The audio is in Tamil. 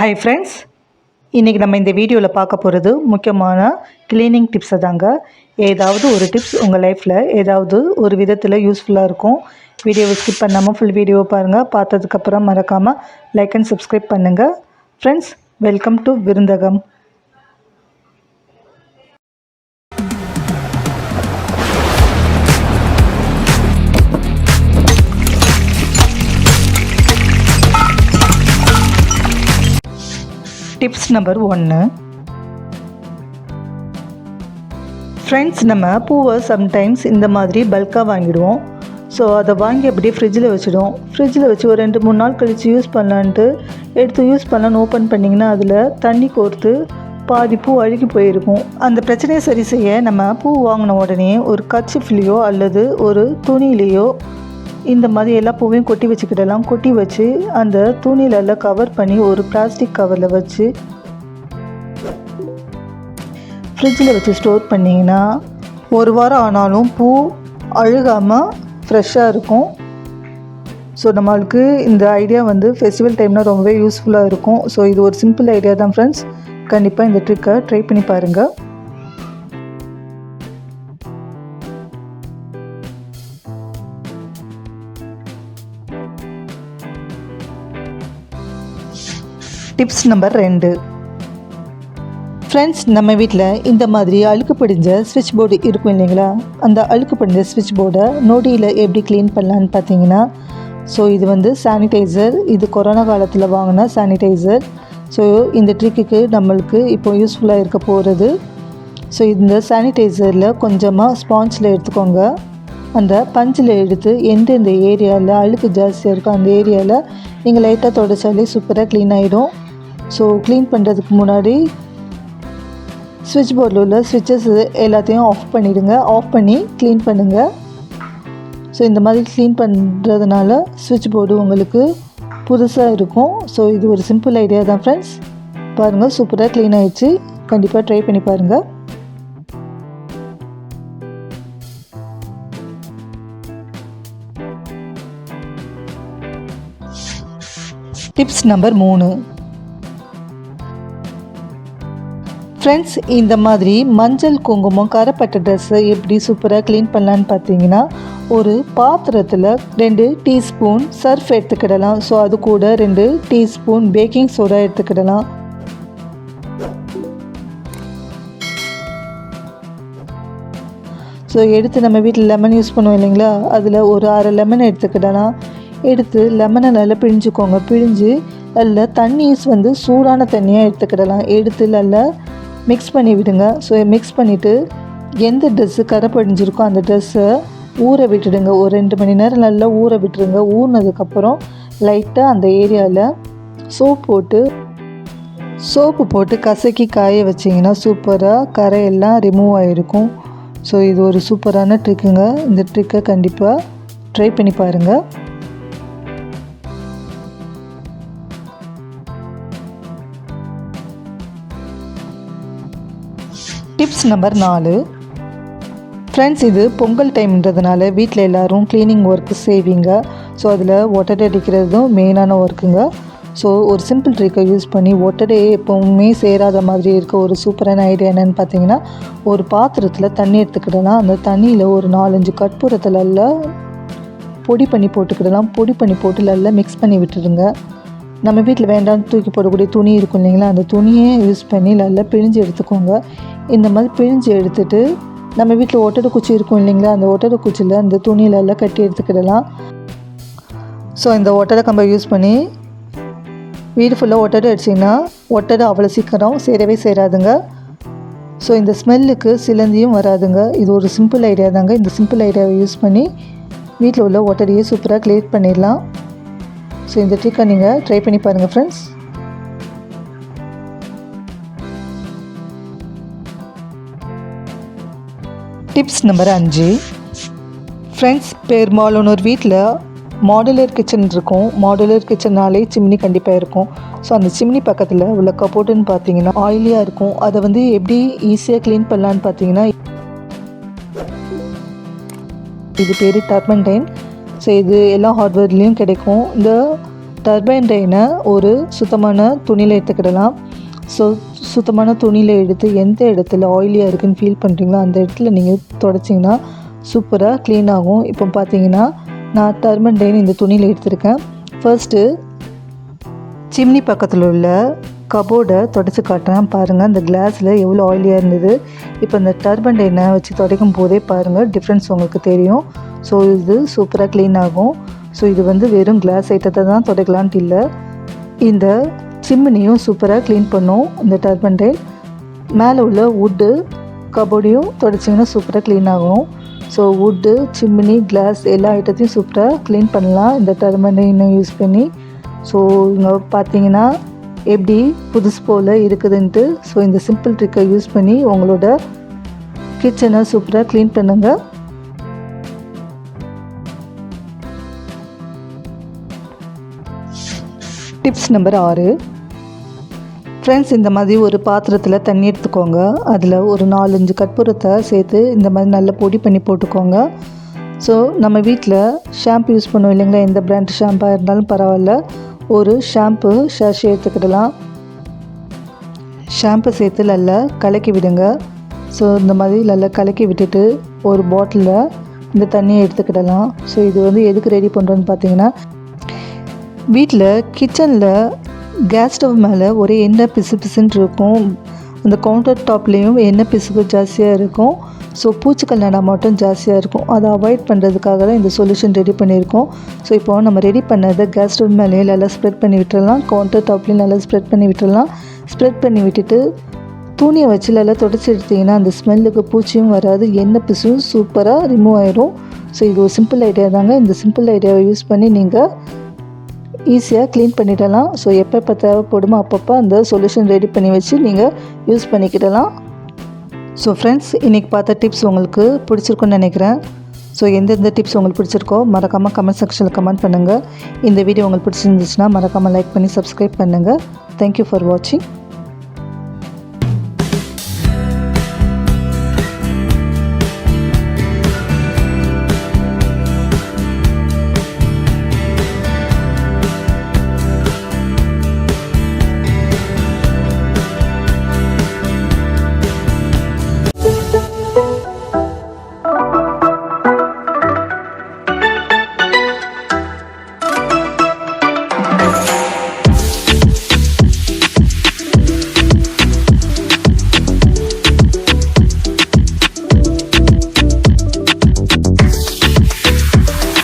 ஹாய் ஃப்ரெண்ட்ஸ் இன்றைக்கி நம்ம இந்த வீடியோவில் பார்க்க போகிறது முக்கியமான க்ளீனிங் டிப்ஸை தாங்க. ஏதாவது ஒரு டிப்ஸ் உங்கள் லைஃப்பில் ஏதாவது ஒரு விதத்தில் யூஸ்ஃபுல்லாக இருக்கும். வீடியோவை ஸ்கிப் பண்ணாமல் ஃபுல் வீடியோவை பாருங்கள் பார்த்ததுக்கப்புறம் மறக்காமல் லைக் அண்ட் சப்ஸ்கிரைப் பண்ணுங்கள் friends welcome to Virundhagam. Tips number ஒன்று ஃப்ரெண்ட்ஸ் நம்ம பூவை சம்டைம்ஸ் இந்த மாதிரி பல்காக வாங்கிடுவோம். ஸோ அதை வாங்கி அப்படியே ஃப்ரிட்ஜில் வச்சுடுவோம். ஃப்ரிட்ஜில் வச்சு ஒரு ரெண்டு மூணு நாள் கழித்து யூஸ் பண்ணலான்ட்டு எடுத்து யூஸ் பண்ணலான்னு ஓப்பன் பண்ணிங்கன்னா அதில் தண்ணி கோர்த்து பாதி பூ அழுகி போயிருக்கும். அந்த பிரச்சனையை சரி செய்ய நம்ம பூ வாங்கின உடனே ஒரு கச்சிஃப்லேயோ அல்லது ஒரு துணியிலையோ இந்த மாதிரி எல்லா பூவையும் கொட்டி வச்சுக்கிடலாம் கொட்டி வச்சு அந்த துணிலெல்லாம் கவர் பண்ணி ஒரு பிளாஸ்டிக் கவரில் வச்சு ஃப்ரிட்ஜில் வச்சு ஸ்டோர் பண்ணிங்கன்னா ஒரு வாரம் ஆனாலும் பூ அழுகாமல் ஃப்ரெஷ்ஷாக இருக்கும். ஸோ நம்மளுக்கு இந்த ஐடியா வந்து ஃபெஸ்டிவல் டைம்னால் ரொம்பவே யூஸ்ஃபுல்லாக இருக்கும். ஸோ இது ஒரு சிம்பிள் ஐடியா தான் ஃப்ரெண்ட்ஸ் கண்டிப்பாக இந்த ட்ரிக்கை ட்ரை பண்ணி பாருங்கள் டிப்ஸ் நம்பர் ரெண்டு. ஃப்ரெண்ட்ஸ் நம்ம வீட்டில் இந்த மாதிரி அழுக்கு படிஞ்ச ஸ்விட்ச் போர்டு இருக்கும் இல்லைங்களா? அந்த அழுக்கு படிஞ்ச ஸ்விட்ச் போர்டை நொடியில் எப்படி க்ளீன் பண்ணலான்னு பார்த்தீங்கன்னா ஸோ இது வந்து சானிடைசர் இது கொரோனா காலத்தில் வாங்கின சானிடைசர் ஸோ இந்த ட்ரிக்குக்கு நம்மளுக்கு இப்போ யூஸ்ஃபுல்லாக இருக்க போகிறது ஸோ இந்த சானிடைசரில் கொஞ்சமாக ஸ்பாஞ்சில் எடுத்துக்கோங்க. அந்த பஞ்சில் எடுத்து எந்தெந்த ஏரியாவில் அழுக்கு ஜாஸ்தியாக இருக்கோ அந்த ஏரியாவில் நீங்கள் லைட்டாக தொடச்சாலே சூப்பராக க்ளீன் ஆகிடும் ஸோ க்ளீன் பண்ணுறதுக்கு முன்னாடி சுவிட்ச் போர்டில் உள்ள சுவிட்சஸ் எல்லாத்தையும் ஆஃப் பண்ணிவிடுங்க ஆஃப் பண்ணி க்ளீன் பண்ணுங்கள் ஸோ இந்த மாதிரி க்ளீன் பண்ணுறதுனால சுவிட்ச் போர்டு உங்களுக்கு புதுசாக இருக்கும். ஸோ இது ஒரு சிம்பிள் ஐடியா தான் ஃப்ரெண்ட்ஸ் பாருங்கள் சூப்பராக க்ளீன் ஆகிடுச்சு கண்டிப்பாக ட்ரை பண்ணி பாருங்கள் டிப்ஸ் நம்பர் மூணு. ஃப்ரெண்ட்ஸ் இந்த மாதிரி மஞ்சள் குங்குமம் கரைப்பட்ட ட்ரெஸ்ஸை எப்படி சூப்பராக க்ளீன் பண்ணலான்னு பார்த்தீங்கன்னா ஒரு பாத்திரத்தில் ரெண்டு டீஸ்பூன் சர்ஃப் எடுத்துக்கிடலாம். ஸோ அது கூட ரெண்டு டீஸ்பூன் பேக்கிங் சோடா எடுத்துக்கிடலாம். ஸோ எடுத்து நம்ம வீட்டில் லெமன் யூஸ் பண்ணுவோம் இல்லைங்களா? அதில் ஒரு அரை லெமன் எடுத்துக்கிடலாம். எடுத்து லெமனை நல்லா பிழிஞ்சுக்கோங்க. பிழிஞ்சு அதில் தண்ணி வந்து சூடான தண்ணியாக எடுத்துக்கிடலாம். எடுத்து நல்லா மிக்ஸ் பண்ணி விடுங்க. ஸோ மிக்ஸ் பண்ணிவிட்டு எந்த ட்ரெஸ்ஸு கரை படிஞ்சிருக்கோ அந்த ட்ரெஸ்ஸை ஊற விட்டுடுங்க. ஒரு ரெண்டு மணி நேரம் நல்லா ஊற விட்டுருங்க. ஊறினதுக்கப்புறம் லைட்டாக அந்த ஏரியாவில் சோப் போட்டு சோப்பு போட்டு கசக்கி காய வச்சிங்கன்னா சூப்பராக கரையெல்லாம் ரிமூவ் ஆகிருக்கும் ஸோ இது ஒரு சூப்பரான ட்ரிக்குங்க இந்த ட்ரிக்கை கண்டிப்பாக ட்ரை பண்ணி பாருங்கள் டிப்ஸ் நம்பர் நாலு. ஃப்ரெண்ட்ஸ் இது பொங்கல் டைம்ன்றதுனால வீட்டில் எல்லோரும் க்ளீனிங் ஒர்க்கு செய்வீங்க. ஸோ அதில் ஒட்டடை அடிக்கிறதும் மெயினான ஒர்க்குங்க ஸோ ஒரு சிம்பிள் ட்ரிக்கை யூஸ் பண்ணி ஒட்டடையே எப்போவுமே சேராத மாதிரி இருக்க ஒரு சூப்பரான ஐடியா என்னென்னு பார்த்தீங்கன்னா ஒரு பாத்திரத்தில் தண்ணி எடுத்துக்கிடலாம் அந்த தண்ணியில் ஒரு நாலஞ்சு கற்பூரத்தில் பொடி பண்ணி போட்டுக்கிடலாம். பொடி பண்ணி போட்டு நல்லா மிக்ஸ் பண்ணி விட்டுருங்க நம்ம வீட்டில் வேண்டாம் தூக்கி போடக்கூடிய துணி இருக்கும் இல்லைங்களா அந்த துணியை யூஸ் பண்ணி நல்லா பிழிஞ்சு எடுத்துக்கோங்க. இந்த மாதிரி பிழிஞ்சு எடுத்துட்டு நம்ம வீட்டில் ஒட்டடை குச்சி இருக்கும் இல்லைங்களா? அந்த ஒட்டடை குச்சியில் அந்த துணியிலெல்லாம் கட்டி எடுத்துக்கிடலாம். ஸோ இந்த ஒட்டடை கம்பை யூஸ் பண்ணி வீடு ஃபுல்லாக ஒட்டடை அடிச்சிங்கன்னா ஒட்டடை அவ்வளோ சீக்கிரம் சேரவே சேராதுங்க. ஸோ இந்த ஸ்மெல்லுக்கு சிலந்தியும் வராதுங்க. இது ஒரு சிம்பிள் ஐடியா தாங்க. இந்த சிம்பிள் ஐடியாவை யூஸ் பண்ணி வீட்டில் உள்ள ஒட்டடையை சூப்பராக க்ளியர் பண்ணிடலாம். ஸோ இந்த ட்ரிக்கை நீங்கள் ட்ரை பண்ணி பாருங்கள் ஃப்ரெண்ட்ஸ் டிப்ஸ் நம்பர் அஞ்சு. ஃப்ரெண்ட்ஸ் பெரும்பாலான ஒரு வீட்டில் மாடுலர் கிச்சன் இருக்கும். மாடுலர் கிச்சன்னாலே சிம்னி கண்டிப்பாக இருக்கும். ஸோ அந்த சிம்னி பக்கத்தில் உள்ள கப்போர்ட்டுன்னு பார்த்தீங்கன்னா ஆயிலியாக இருக்கும். அதை வந்து எப்படி ஈஸியாக க்ளீன் பண்ணலான்னு பார்த்தீங்கன்னா இது பேர் டர்பன்டைன் ஸோ இது எல்லா ஹார்ட்வேர்லேயும் கிடைக்கும். இந்த டர்பைன் டைனை ஒரு சுத்தமான துணியில் எடுத்துக்கிடலாம். ஸோ சுத்தமான துணியில் எடுத்து எந்த இடத்துல ஆயிலியாக இருக்குன்னு ஃபீல் பண்ணுறீங்களோ அந்த இடத்துல நீங்கள் தொடச்சிங்கன்னா சூப்பராக க்ளீன் ஆகும். இப்போ பார்த்தீங்கன்னா நான் டர்பன் இந்த துணியில் எடுத்திருக்கேன். ஃபர்ஸ்ட்டு சிம்னி பக்கத்தில் உள்ள கபோர்டை தொடச்சி காட்டுறேன். பாருங்கள் அந்த கிளாஸில் எவ்வளோ ஆயிலியாக இருந்தது. இப்போ இந்த டர்பன் எண்ணெய் வச்சு துடைக்கும் போதே பாருங்கள் டிஃப்ரென்ஸ் உங்களுக்கு தெரியும். ஸோ இது சூப்பராக க்ளீன் ஆகும். ஸோ இது வந்து வெறும் கிளாஸ் ஐட்டத்தை தான் துடைக்கலான்ட்டு இல்லை. இந்த சிம்மினியும் சூப்பராக க்ளீன் பண்ணும். இந்த டர்பன் மேலே உள்ள வுட்டு கபோர்டையும் தொடச்சிங்கன்னா சூப்பராக க்ளீன் ஆகும். ஸோ வுட்டு சிம்மினி கிளாஸ் எல்லா ஐட்டத்தையும் சூப்பராக க்ளீன் பண்ணலாம். இந்த டர்பன் இன்னும் யூஸ் பண்ணி. ஸோ இங்கே பார்த்தீங்கன்னா எப்படி புதுசு போல் இருக்குதுன்ட்டு. ஸோ இந்த சிம்பிள் ட்ரிக்கை யூஸ் பண்ணி உங்களோட கிச்சனை சூப்பராக க்ளீன் பண்ணுங்கள் டிப்ஸ் நம்பர் ஆறு. ஃப்ரெண்ட்ஸ் இந்த மாதிரி ஒரு பாத்திரத்தில் தண்ணி எடுத்துக்கோங்க. அதில் ஒரு நாலஞ்சு கற்பூரத்தை சேர்த்து இந்த மாதிரி நல்லா பொடி பண்ணி போட்டுக்கோங்க. ஸோ நம்ம வீட்டில் ஷாம்பு யூஸ் பண்ணுவோம் இல்லைங்களா? எந்த பிராண்ட் ஷாம்பாக இருந்தாலும் பரவாயில்ல. ஒரு ஷாம்பு ஷாஷி எடுத்துக்கிடலாம். ஷாம்பு சேர்த்து நல்லா கலக்கி விடுங்க. ஸோ இந்த மாதிரி நல்லா கலக்கி விட்டுட்டு ஒரு பாட்டிலில் இந்த தண்ணியை எடுத்துக்கிடலாம். ஸோ இது வந்து எதுக்கு ரெடி பண்ணுறோன்னு பார்த்தீங்கன்னா வீட்டில் கிச்சனில் கேஸ் ஸ்டவ் மேலே ஒரே எண்ணெய் பிசு பிசுன்னு இருக்கும். அந்த கவுண்டர் டாப்லேயும் எண்ணெய் பிசுப்பு ஜாஸ்தியாக இருக்கும். ஸோ பூச்சிக்கல் நட மட்டும் ஜாஸ்தியாக இருக்கும். அதை அவாய்ட் பண்ணுறதுக்காக தான் இந்த சொல்யூஷன் ரெடி பண்ணியிருக்கோம். ஸோ இப்போ நம்ம ரெடி பண்ணதை கேஸ் ஸ்டவ் மேலேயும் நல்லா ஸ்ப்ரெட் பண்ணி விட்டுடலாம் கவுண்டர் டாப்லேயும் நல்லா ஸ்ப்ரெட் பண்ணி விட்டுடலாம் ஸ்ப்ரெட் பண்ணி விட்டுட்டு துணியை வச்சு நல்லா தொடச்சி எடுத்திங்கன்னா அந்த ஸ்மெல்லுக்கு பூச்சியும் வராது. எண்ணெய் பிசும் சூப்பராக ரிமூவ் ஆயிரும். ஸோ இது ஒரு சிம்பிள் ஐடியா தாங்க. இந்த சிம்பிள் ஐடியாவை யூஸ் பண்ணி நீங்கள் ஈஸியாக க்ளீன் பண்ணிடலாம். ஸோ எப்பப்போ தேவைப்படுமோ அப்பப்போ அந்த சொல்யூஷன் ரெடி பண்ணி வச்சு நீங்கள் யூஸ் பண்ணிக்கிடலாம். ஸோ ஃப்ரெண்ட்ஸ் இன்றைக்கி பார்த்த டிப்ஸ் உங்களுக்கு பிடிச்சிருக்குன்னு நினைக்கிறேன். ஸோ எந்தெந்த டிப்ஸ் உங்களுக்கு பிடிச்சிருக்கோ மறக்காமல் கமெண்ட் செக்ஷனில் கமெண்ட் பண்ணுங்கள் இந்த வீடியோ உங்களுக்கு பிடிச்சிருந்துச்சுன்னா மறக்காமல் லைக் பண்ணி சப்ஸ்கிரைப் பண்ணுங்கள் தேங்க்யூ ஃபார் வாட்சிங்